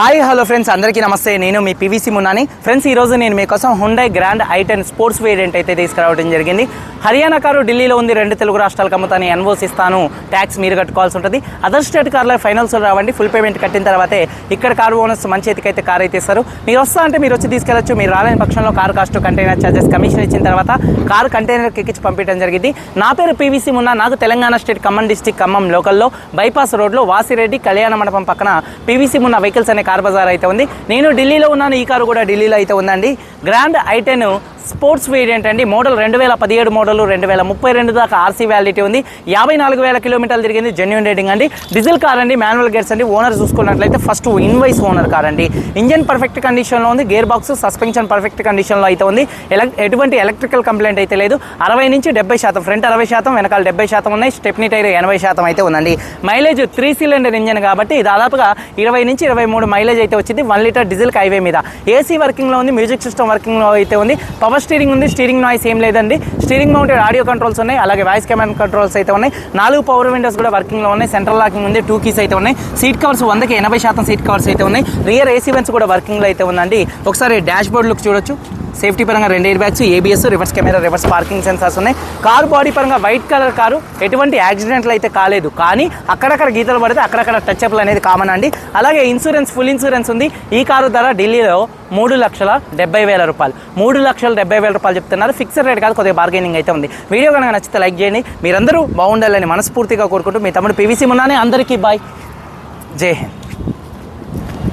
Hi hello friends అందరికీ నమస్తే. నేను మీ పివిసి మున్నాని. ఫ్రెండ్స్ ఈరోజు నేను మీకోసం Hyundai grand i ten sports variant అయితే తీసుకురావడం జరిగింది. హర్యానా కారు ఢిల్లీలో ఉంది రెండు తెలుగు రాష్ట్రాలకు అమ్ముతాను ఎన్ఓస్ ఇస్తాను ట్యాక్స్ మీరు కట్టుకోవాల్సి ఉంటుంది. అదర్ స్టేట్ కార్లో ఫైనల్స్ రావండి ఫుల్ పేమెంట్ కట్టిన తర్వాతే ఇక్కడ కారు ఓనర్స్ మంచి చేతికైతే కార్ అయితే ఇస్తారు. మీరు వస్తా అంటే మీరు వచ్చి తీసుకెళ్ళచ్చు మీరు రాలేని పక్షంలో car cost container charges commission ఇచ్చిన తర్వాత కార్ కంటైనర్కి ఎక్కించి పంపించడం జరిగింది. నా పేరు పీవీసీ మున్నా నాకు తెలంగాణ స్టేట్ ఖమ్మం డిస్టిక్ ఖమ్మం లోకల్లో బైపాస్ రోడ్లో వాసిరెడ్డి కళ్యాణ మండపం పక్కన పీవీసీ మున్న వెహికల్స్ అనే కార్ బజార్ అయితే ఉంది. నేను ఢిల్లీలో ఉన్నాను ఈ కారు కూడా ఢిల్లీలో అయితే ఉందండి. Grand i ten sports variant అండి. మోడల్ రెండు వేల పదిహేడు మోడల్ రెండు వేల ముప్పై రెండు దాకా ఆర్సీ వ్యాలిటీ ఉంది. యాభై నాలుగు వేల కిలోమీటర్లు తిరిగింది జెన్యున్ రేటింగ్ అండి. డీజిల్ కార్ అండి మాన్యువల్ గేర్స్ అండి. ఓనర్ చూసుకున్నట్లయితే ఫస్ట్ ఇన్వైస్ ఓనర్ కార్ అండి. ఇంజన్ పర్ఫెక్ట్ కండిషన్లో ఉంది. గేర్ బాక్స్ సస్పెన్షన్ పర్ఫెక్ట్ కండిషన్లో అయితే ఉంది. ఎటువంటి ఎలక్ట్రికల్ కంప్లైంట్ అయితే లేదు. అరవై నుంచి డెబ్బై శాతం ఫ్రంట్ అరవై శాతం వెనకాల డెబ్బై శాతం ఉన్నాయి. స్టెప్నీ టైర్ ఎనభై శాతం అయితే ఉందండి. మైలేజ్ త్రీ సిలిండర్ ఇంజన్ కాబట్టి దాదాపుగా ఇరవై నుంచి ఇరవై మూడు మైలేజ్ అయితే వచ్చింది. వన్ లీటర్ డీజిల్ హైవే మీద. ఏసీ వర్కింగ్లో ఉంది. మ్యూజిక్ సిస్టమ్ వర్కింగ్లో అయితే ఉంది. పవర్ స్టీరింగ్ ఉంది స్టీరింగ్ నాయిస్ ఏం లేదండి. స్టీరింగ్ మౌంటెడ్ ఆడియో కంట్రోల్స్ ఉన్నాయి అలాగే వాయిస్ కమాండ్ కంట్రోల్స్ అయితే ఉన్నాయి. నాలుగు పవర్ విండోస్ కూడా వర్కింగ్లో ఉన్నాయి సెంట్రల్ లాకింగ్ ఉంది టూ కీస్ అయితే ఉన్నాయి. సీట్ కవర్స్ వందకి ఎనభై శాతం సీట్ కవర్స్ అయితే ఉన్నాయి. రియర్ ఏసీ వెన్స్ కూడా వర్కింగ్లో అయితే ఉందండి. ఒకసారి డాష్ బోర్డ్ లుక్ చూడొచ్చు. సేఫ్టీ పరంగా రెండు air bags ABS reverse camera reverse parking sensors ఉన్నాయి. కారు బాడీ పరంగా వైట్ కలర్ కారు ఎటువంటి యాక్సిడెంట్లు అయితే కాలేదు. కానీ అక్కడక్కడ గీతలు పడితే అక్కడక్కడ టచ్ అప్లు అనేది కామన్ అండి. అలాగే ఇన్సూరెన్స్ ఫుల్ ఇన్సూరెన్స్ ఉంది. ఈ కారు ధర ఢిల్లీలో మూడు లక్షల డెబ్బై వేల రూపాయలు. మూడు లక్షల డెబ్బై వేల రూపాయలు చెప్తున్నారు. ఫిక్స్డ్ రేట్ కాదు కొద్దిగా బార్గెనింగ్ అయితే ఉంది. వీడియో కనుక నచ్చితే లైక్ చేయండి. మీరందరూ బాగుండాలని మనస్ఫూర్తిగా కోరుకుంటూ మీ తమ్ముడు పీవీసీ మున్నానే. అందరికీ బాయ్ జై హింద్.